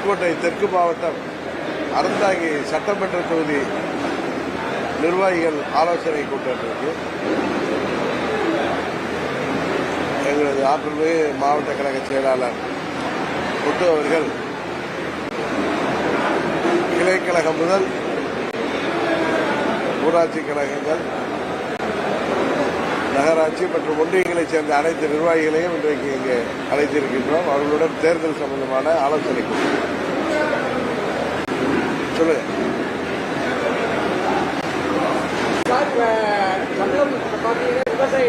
புதுக்கோட்டை தெற்கு மாவட்டம் அறந்தாங்கி சட்டமன்ற தொகுதி நிர்வாகிகள் ஆலோசனை கூட்டம் இருக்கு எங்களது ஆற்றல்மிகு மாவட்ட கழக செயலாளர் முத்து அவர்கள். கிளைக்கழகம் முதல் ஊராட்சி கழகங்கள் நகராட்சி மற்றும் ஒன்றியங்களைச் சேர்ந்த அனைத்து நிர்வாகிகளையும் இன்றைக்கு இங்கே அழைத்திருக்கின்றோம். அவர்களுடன் தேர்தல் சம்பந்தமான ஆலோசனை கூட்டம். சொல்லுங்க. இப்போ பார்த்தீங்கன்னா விவசாய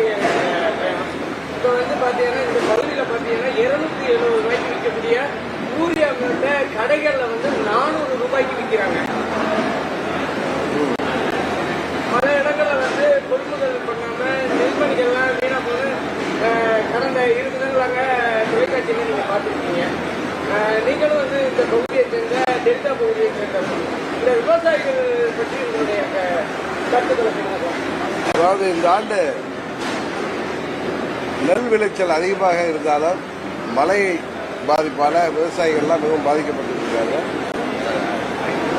இப்போ வந்து பார்த்தீங்கன்னா இந்த பகுதியில் பார்த்தீங்கன்னா இருநூத்தி எழுபது ரூபாய்க்கு விற்கக்கூடிய யூரியா வந்து கடைகளில் வந்து நானூறு ரூபாய்க்கு விற்கிறாங்க பல இடங்களில் வந்து கொள்முதல் பண்ணாமல் நெல்மணிகள்லாம் வீணாக போது அஹ், கடந்த இரு தினங்களாக தொலைக்காட்சியில் நீங்கள் பார்த்துருக்கீங்க. அஹ், நீங்களும் வந்து இந்த டெல்டா பகுதியை சேர்ந்த இந்த விவசாயிகள் பற்றி உங்களுடைய கருத்துக்களை சொல்லுங்க அதாவது இந்த ஆண்டு நெல் விளைச்சல் அதிகமாக இருந்தாலும் மழை பாதிப்பால விவசாயிகள்லாம் மிகவும் பாதிக்கப்பட்டிருக்கிறாங்க.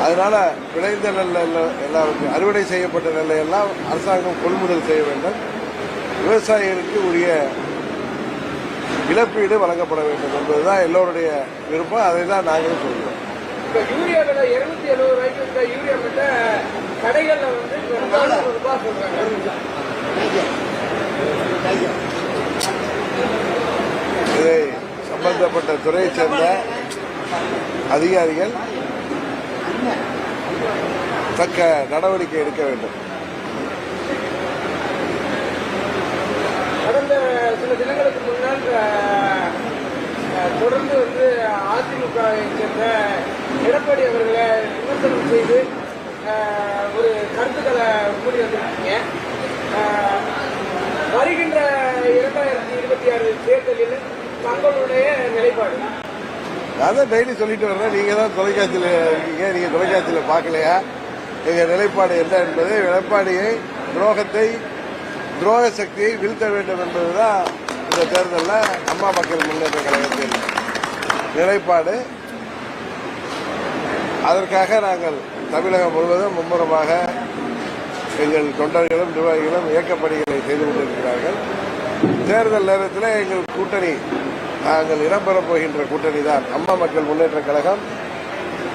அதனால விளைந்த நெல் எல்லாம் எல்லாருக்கும் அறுவடை செய்யப்பட்ட நெல்லை எல்லாம் அரசாங்கம் கொள்முதல் செய்ய வேண்டும். விவசாயிகளுக்கு உரிய இழப்பீடு வழங்கப்பட வேண்டும் என்பதுதான் எல்லோருடைய விருப்பம். அதை தான் நாங்களும் சொல்கிறோம் இப்போ யூரியா விலை இருநூத்தி எழுபது ரூபாய்க்கு இருக்க யூரியா மட்டும் கடைகளில் வந்து நானூறு ரூபாய் சொல்றாங்க. இதை சம்பந்தப்பட்ட துறையைச் சேர்ந்த அதிகாரிகள் தக்க நடவடிக்கை எடுக்க வேண்டும் கடந்த சில தினங்களுக்கு முன்னால் அஹ், அஹ், தொடர்ந்து வந்து அதிமுக வை சேர்ந்த எடப்பாடி அவர்களை விமர்சனம் செய்து ஒரு கருத்துக்களை கூடி வந்திருக்கீங்க வருகின்ற இரண்டாயிரத்தி இருபத்தி ஆறு தேர்தலில் தங்களுடைய நிலைப்பாடு. நான் தான் டெய்லி சொல்லிட்டு வர்றேன். நீங்க தான் தொலைக்காட்சியில் இருக்கீங்க. நீங்க தொலைக்காட்சியில் பார்க்கலையா? எங்க நிலைப்பாடு என்ன என்பது எடப்பாடியை துரோகத்தை துரோக சக்தியை வீழ்த்த வேண்டும் என்பதுதான் இந்த தேர்தலில் அம்மா மக்கள் முன்னேற்ற கழகத்தின் நிலைப்பாடு. அதற்காக நாங்கள் தமிழகம் முழுவதும் மும்முரமாக எங்கள் தொண்டர்களும் நிர்வாகிகளும் இயக்கப்பணிகளை செய்து கொண்டிருக்கிறார்கள் தேர்தல் நேரத்தில் எங்கள் கூட்டணி நாங்கள் இடம்பெறப் போகின்ற கூட்டணி தான் அம்மா மக்கள் முன்னேற்ற கழகம்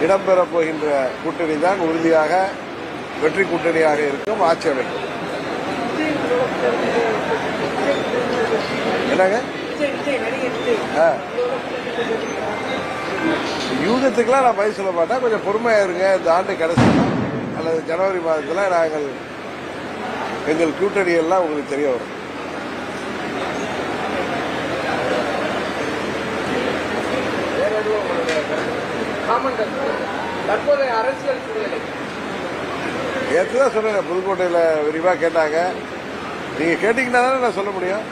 இடம்பெறப் போகின்ற கூட்டணி தான் உறுதியாக வெற்றி கூட்டணியாக இருக்கும் ஆட்சி அமைக்கும் என்னங்க யூகத்துக்கெல்லாம் நான் பதில் சொல்ல மாட்டேன். கொஞ்சம் பொறுமையா இருங்க. இந்த ஆண்டு கடைசி அல்லது ஜனவரி மாதத்தில் நாங்கள் எங்கள் கூட்டணி எல்லாம் உங்களுக்கு தெரிய வரும். நேற்று தான் சொன்னேன் புதுக்கோட்டையில் விரிவாக கேட்டாங்க. நீங்கள் கேட்டிங்கன்னா தானே நான் சொல்ல முடியும்.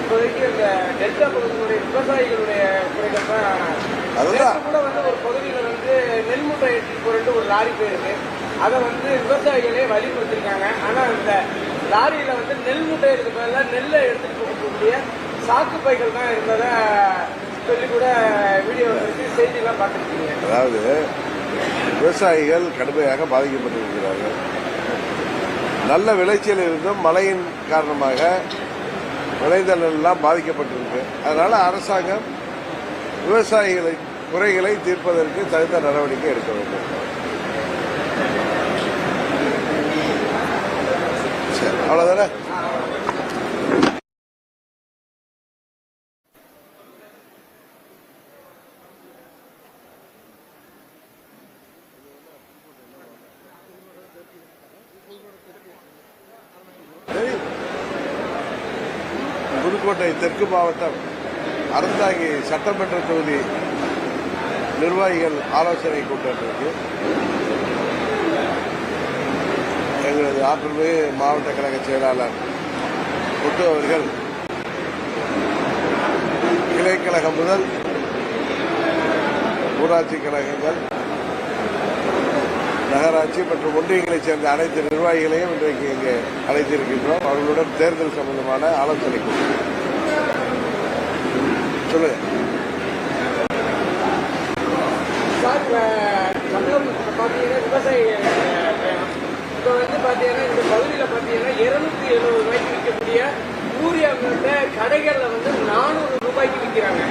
இப்போதைக்கு இந்த டெல்டா பகுதியினுடைய விவசாயிகளுடைய குறைகள் தான் அதுதான். கூட வந்து ஒரு பகுதியில் வந்து நெல் மூட்டை எடுத்துட்டு ஒரு லாரி போயிருக்கு. அதை வந்து விவசாயிகளே வலியுறுத்திருக்காங்க ஆனா இந்த லாரியில வந்து நெல் மூட்டை எடுக்க பதிலாக நெல்லை எடுத்துட்டு போகக்கூடிய சாக்கு பைகள் தான் இருந்ததா சொல்லி கூட வீடியோ எடுத்து செய்தியெல்லாம் பார்த்துருக்கீங்க. அதாவது விவசாயிகள் கடுமையாக பாதிக்கப்பட்டிருக்கிறார்கள். நல்ல விளைச்சல் இருந்தும் மழையின் காரணமாக விளைதல் எல்லாம் பாதிக்கப்பட்டிருக்கு. அதனால அரசாங்கம் விவசாயிகளை குறைகளை தீர்ப்பதற்கு தகுந்த நடவடிக்கை எடுக்க வேண்டும். அவ்வளவுதானே? புதுக்கோட்டை தெற்கு மாவட்டம் அறந்தாங்கி சட்டமன்ற தொகுதி நிர்வாகிகள் ஆலோசனை கூட்டம் இருக்கு எங்களது ஆற்றல்மிகு மாவட்ட கழக செயலாளர் முத்து அவர்கள் கிளைக்கழகம் முதல் ஊராட்சி கழகங்கள் நகராட்சி மற்றும் ஒன்றியங்களைச் சேர்ந்த அனைத்து நிர்வாகிகளையும் இன்றைக்கு இங்கே அழைத்திருக்கின்றோம். அவர்களுடன் தேர்தல் சம்பந்தமான ஆலோசனை கூட்டம். சொல்லுங்க. சார் அஹ், தமிழகம் பார்த்தீங்கன்னா விவசாய இப்போ வந்து பார்த்தீங்கன்னா இந்த பகுதியில் பார்த்தீங்கன்னா இருநூத்தி எழுபது ரூபாய்க்கு விற்கக்கூடிய யூரியா வந்து கடைகளில் வந்து நானூறு ரூபாய்க்கு விற்கிறாங்க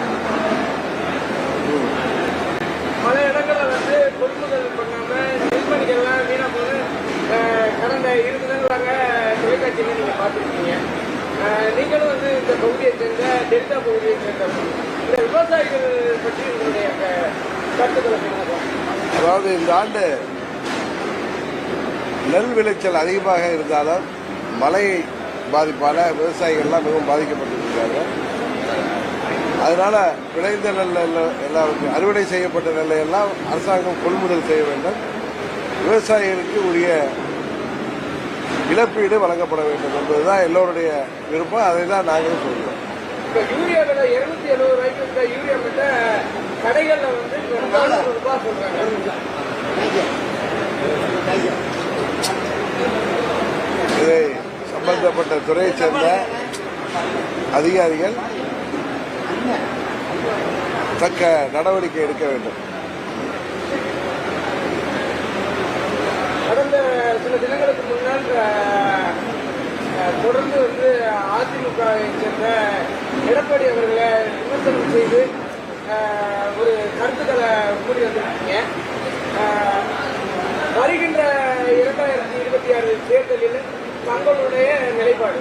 பல இடங்களில் வந்து கொள்முதல் பண்ணாமல் நெல்மணிகள்லாம் வீணாக போது கடந்த இரு தினங்களாக தொலைக்காட்சியில நீங்கள் பார்த்துருக்கீங்க நீங்களும் வந்து இந்த பகுதியை சேர்ந்த டெல்டா பகுதியை சேர்ந்த இந்த விவசாயிகள் பற்றி உங்களுடைய அதாவது இந்த ஆண்டு நெல் விளைச்சல் அதிகமாக இருந்தாலும் மழை பாதிப்பால விவசாயிகள்லாம் மிகவும் பாதிக்கப்பட்டிருக்கிறாங்க அதனால விளைந்த நெல் எல்லாம் எல்லாருக்கும் அறுவடை செய்யப்பட்ட நெல்லை எல்லாம் அரசாங்கம் கொள்முதல் செய்ய வேண்டும். விவசாயிகளுக்கு உரிய இழப்பீடு வழங்கப்பட வேண்டும் என்பதுதான் எல்லோருடைய விருப்பம். அதை தான் நாங்களும் சொல்கிறோம் இப்போ யூரியா விலை இருநூத்தி எழுபது ரூபாய்க்கு இருக்க யூரியா மட்டும் கடைகள்ல வந்து நானூறு ரூபாய் சொல்றாங்க. இதை சம்பந்தப்பட்ட துறையைச் சேர்ந்த அதிகாரிகள் தக்க நடவடிக்கை எடுக்க வேண்டும். கடந்த சில தினங்களுக்கு முன்னால் தொடர்ந்து வந்து அதிமுக சேர்ந்த எடப்பாடி அவர்களை விமர்சனம் செய்து ஒரு கருத்துக்களை கூறி வந்திருக்கீங்க. வருகின்ற இரண்டாயிரத்தி இருபத்தி ஆறு தேர்தலில் தங்களுடைய நிலைப்பாடு?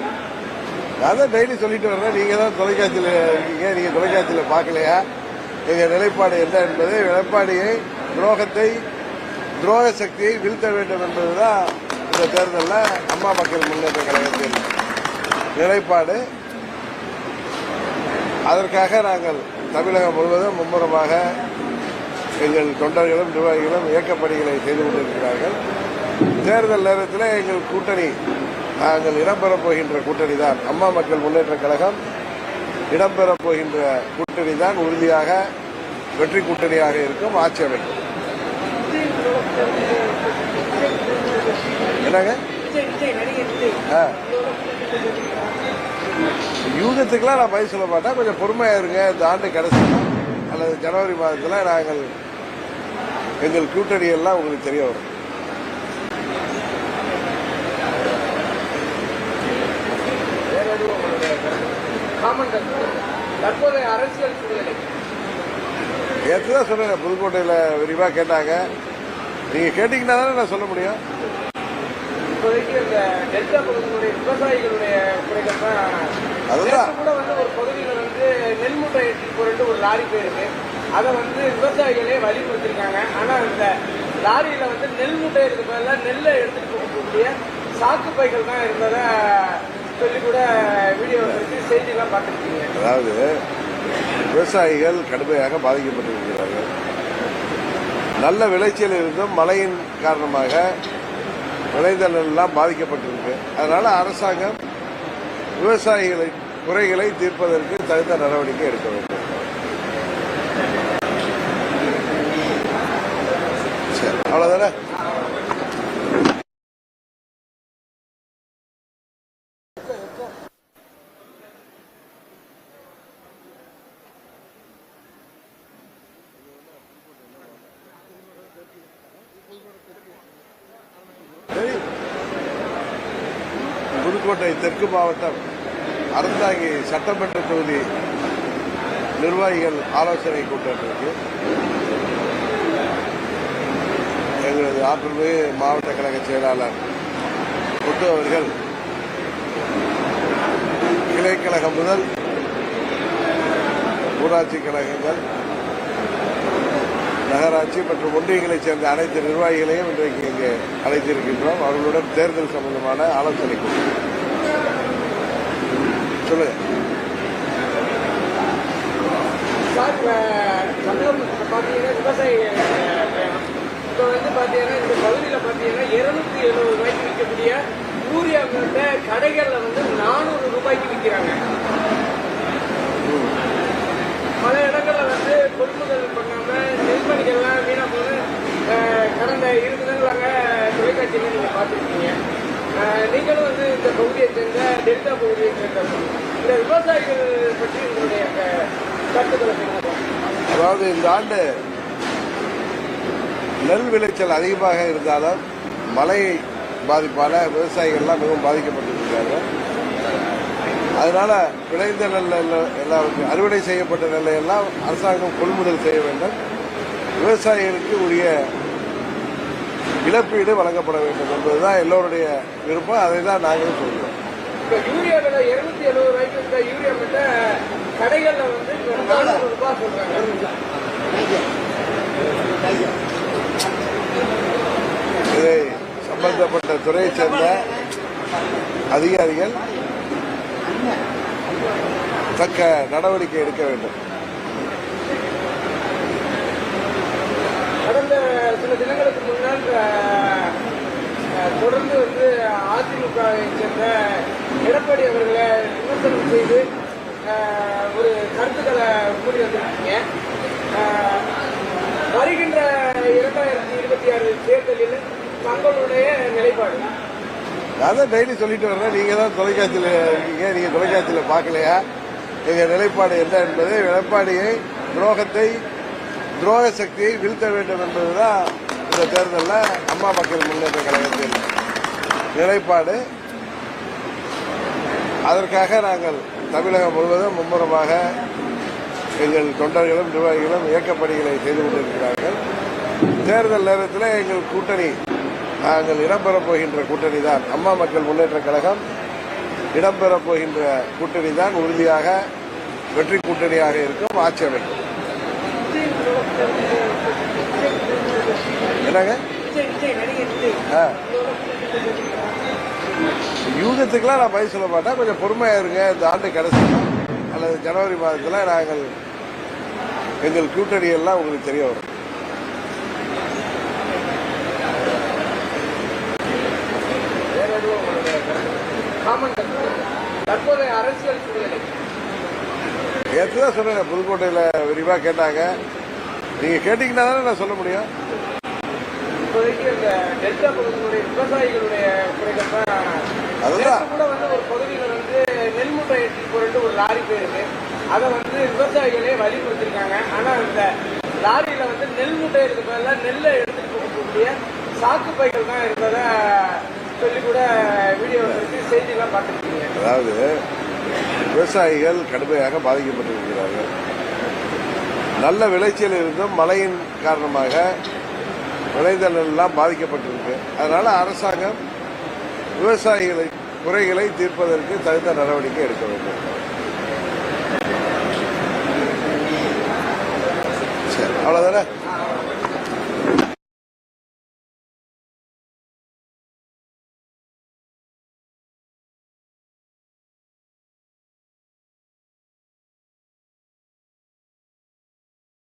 நான் தான் டெய்லி சொல்லிட்டு வர்றேன். நீங்க தான் தொலைக்காட்சியில் இருக்கீங்க. நீங்க தொலைக்காட்சியில் பார்க்கலையா? எங்க நிலைப்பாடு என்ன என்பது எடப்பாடியை துரோகத்தை துரோக சக்தியை வீழ்த்த வேண்டும் என்பதுதான் இந்த தேர்தலில் அம்மா மக்கள் முன்னேற்ற கழகத்தின் நிலைப்பாடு. அதற்காக நாங்கள் தமிழகம் முழுவதும் மும்முரமாக எங்கள் தொண்டர்களும் நிர்வாகிகளும் இயக்கப்பணிகளை செய்து கொண்டிருக்கிறார்கள். தேர்தல் நேரத்தில் எங்கள் கூட்டணி நாங்கள் இடம்பெறப் போகின்ற கூட்டணி தான் அம்மா மக்கள் முன்னேற்ற கழகம் இடம்பெறப் போகின்ற கூட்டணி தான் உறுதியாக வெற்றி கூட்டணியாக இருக்கும் ஆட்சி அமைக்கும். என்னங்க? ஆ. யூகத்துக்கெல்லாம் நான் பதில் சொல்ல மாட்டேன். கொஞ்சம் பொறுமையாக இருங்க. இந்த ஆண்டு கடைசி அல்லது ஜனவரி மாதத்தில் நாங்கள் எங்கள் கூட்டணி எல்லாம் உங்களுக்கு தெரிய வரும். நேற்று தான் சொன்னேன் புதுக்கோட்டையில் விரிவாக கேட்டாங்க. நீங்கள் கேட்டிங்கன்னா தானே நான் சொல்ல முடியும். இப்போதைக்கு இந்த டெல்டா பகுதியினுடைய விவசாயிகளுடைய குறைகள் தான். கூட வந்து ஒரு பகுதியில் வந்து நெல் மூட்டை ஏற்றி போட்டு ஒரு லாரி போயிருக்கு. அதை வந்து விவசாயிகளே வலியுறுத்திருக்காங்க ஆனால் இந்த லாரியில வந்து நெல் மூட்டை இருக்கு பதிலாக நெல்லை எடுத்துட்டு போகக்கூடிய சாக்கு பைகள் தான் இருந்ததா சொல்லி கூட வீடியோ இருக்கு செய்திலாம் பார்த்துருக்கீங்க. அதாவது விவசாயிகள் கடுமையாக பாதிக்கப்பட்டிருக்கிறார்கள். நல்ல விளைச்சல் இருந்தும் மழையின் காரணமாக விளைதலெல்லாம் பாதிக்கப்பட்டிருக்கு. அதனால அரசாங்கம் விவசாயிகளை குறைகளை தீர்ப்பதற்கு தகுந்த நடவடிக்கை எடுக்க வேண்டும். சரி புதுக்கோட்டை தெற்கு மாவட்டம் அறந்தாங்கி சட்டமன்ற தொகுதி நிர்வாகிகள் ஆலோசனை கூட்டம் இருக்கு எங்களது ஆற்றல்மிகு மாவட்ட கழக செயலாளர் முத்து அவர்கள் கிளைக்கழகம் முதல் ஊராட்சி கழகங்கள் நகராட்சி மற்றும் ஒன்றியங்களைச் சேர்ந்த அனைத்து நிர்வாகிகளையும் இன்றைக்கு இங்கே அழைத்திருக்கின்றோம். அவர்களுடன் தேர்தல் சம்பந்தமான ஆலோசனை கூட்டம். சொல்லுங்க. சார் இப்ப தமிழகம் பார்த்தீங்கன்னா விவசாயிகள் இப்போ வந்து பார்த்தீங்கன்னா இந்த பகுதியில் பார்த்தீங்கன்னா இருநூத்தி எழுபது ரூபாய்க்கு விற்கக்கூடிய யூரியா வந்து கடைகளில் வந்து நானூறு ரூபாய்க்கு விற்கிறாங்க பல இடங்களில் வந்து கொள்முதல் பண்ணாமல் நெல்மணிகள்லாம் வீணாக போது கடந்த இரு தினங்களாக தொலைக்காட்சியில நீங்கள் பார்த்துருக்கீங்க. நீங்களும் வந்து இந்த பகுதியை சேர்ந்த டெல்டா பகுதியை சேர்ந்த இந்த விவசாயிகள் பற்றி உங்களுடைய கருத்துக்களை அதாவது இந்த ஆண்டு நெல் விளைச்சல் அதிகமாக இருந்தாலும் மழை பாதிப்பால விவசாயிகள்லாம் மிகவும் பாதிக்கப்பட்டிருக்கிறாங்க அதனால விளைந்த நெல் எல்லாம் எல்லாருக்கும் அறுவடை செய்யப்பட்ட நெல்லை எல்லாம் அரசாங்கம் கொள்முதல் செய்ய வேண்டும். விவசாயிகளுக்கு உரிய இழப்பீடு வழங்கப்பட வேண்டும் என்பதுதான் எல்லோருடைய விருப்பம். அதை தான் நாங்களும் சொல்கிறோம் இப்ப யூரியா விலை இருநூத்தி எழுபது ரூபாய்க்கு இருக்க யூரியா மட்டும் கடைகள்ல வந்து நானூறு ரூபாய் சொல்றாங்க. இதை சம்பந்தப்பட்ட துறையைச் சேர்ந்த அதிகாரிகள் தக்க நடவடிக்கை எடுக்க வேண்டும் கடந்த சில தினங்களுக்கு முன்னால் அஹ், அஹ், தொடர்ந்து வந்து அதிமுகவை சேர்ந்த எடப்பாடி அவர்களை விமர்சனம் செய்து ஒரு கருத்துக்களை கூறி வந்திருக்கீங்க. வருகின்ற இரண்டாயிரத்தி இருபத்தி ஆறு தேர்தலில் தங்களுடைய நிலைப்பாடு? அதான் டெய்லி சொல்லிட்டு வர்றேன். நீங்க தான் தொலைக்காட்சியில் இருக்கீங்க. நீங்க தொலைக்காட்சியில் பார்க்கலையா? எங்க நிலைப்பாடு என்ன என்பது எடப்பாடியை துரோகத்தை துரோக சக்தியை வீழ்த்த வேண்டும் என்பதுதான் இந்த தேர்தலில் அம்மா மக்கள் முன்னேற்ற கழகத்தில் நிலைப்பாடு. அதற்காக நாங்கள் தமிழகம் முழுவதும் மும்முரமாக எங்கள் தொண்டர்களும் நிர்வாகிகளும் இயக்கப்பணிகளை செய்து கொண்டிருக்கிறார்கள். தேர்தல் நேரத்தில் எங்கள் கூட்டணி நாங்கள் இடம்பெறப் போகின்ற கூட்டணி தான். அம்மா மக்கள் முன்னேற்ற கழகம் இடம்பெறப் போகின்ற கூட்டணி தான். உறுதியாக வெற்றி கூட்டணியாக இருக்கும். ஆட்சி அமைக்கும். என்னங்க? ஆ. யூகத்துக்கெல்லாம் நான் பதில் சொல்ல மாட்டேன். கொஞ்சம் பொறுமையாக இருங்க. இந்த ஆண்டு கடைசி அல்லது ஜனவரி மாதத்தில் நாங்கள் எங்கள் கூட்டணி எல்லாம் உங்களுக்கு தெரிய வரும். நேற்று தான் சொன்னேன் புதுக்கோட்டையில் விரிவாக கேட்டாங்க. நீங்கள் கேட்டிங்கன்னா தானே நான் சொல்ல முடியும். இப்போதைக்கு இந்த டெல்டா பகுதியினுடைய விவசாயிகளுடைய குறைகள் தான். அதுதான். கூட வந்து ஒரு பகுதியில வந்து நெல் மூட்டை போறது ஒரு லாரி போயிருக்கு. அதை வந்து விவசாயிகளே வலியுறுத்திருக்காங்க ஆனா இந்த லாரியில வந்து நெல் மூட்டை எடுத்து நெல்லை எடுத்துட்டு போகக்கூடிய சாக்கு பைகள் தான் இருந்ததா சொல்லி கூட வீடியோ செய்திலாம் பார்த்துருக்கீங்க. அதாவது விவசாயிகள் கடுமையாக பாதிக்கப்பட்டிருக்கிறார்கள். நல்ல விளைச்சல் இருந்தும் மழையின் காரணமாக விளைதலெல்லாம் பாதிக்கப்பட்டிருக்கு. அதனால அரசாங்கம் விவசாயிகளை குறைகளை தீர்ப்பதற்கு தகுந்த நடவடிக்கை எடுக்க வேண்டும். சரி, அவ்வளவுதானே?